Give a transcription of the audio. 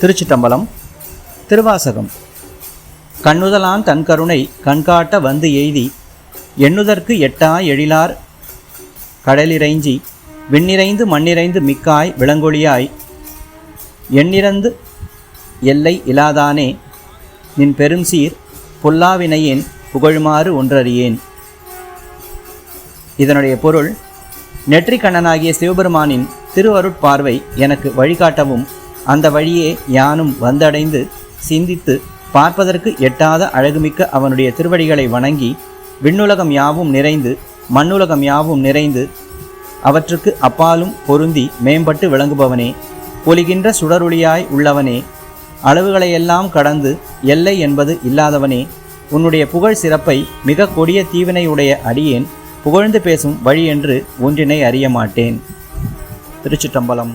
திருச்சிட்டம்பலம் திருவாசகம். கண்ணுதலான் தன் கருணை கண்காட்ட வந்து எய்தி எண்ணுதற்கு எட்டா எழிலார் கடலிறைஞ்சி விண்ணிறைந்து மண்ணிறைந்து மிக்காய் விளங்கொழியாய் எண்ணிறந்து எல்லை இலாதானே நின் பெரும் சீர் பொல்லாவினையேன் புகழுமாறு ஒன்றறியேன். இதனுடைய பொருள் நெற்றிக்கண்ணனாகிய சிவபெருமானின் திருவருட்பார்வை எனக்கு வழிகாட்டவும் அந்த வழியே யானும் வந்தடைந்து சிந்தித்து பார்ப்பதற்கு எட்டாத அழகுமிக்க அவனுடைய திருவடிகளை வணங்கி விண்ணுலகம் யாவும் நிறைந்து மண்ணுலகம் யாவும் நிறைந்து அவற்றுக்கு அப்பாலும் பொருந்தி மேம்பட்டு விளங்குபவனே. ஒலிகின்ற சுடரொளியாய் உள்ளவனே. அளவுகளையெல்லாம் கடந்து எல்லை என்பது இல்லாதவனே. உன்னுடைய புகழ் சிறப்பை மிக கொடிய தீவினையுடைய அடியேன். புகழ்ந்து பேசும் வழி என்று ஒன்றினை அறிய மாட்டேன் திருச்சிற்றம்பலம்.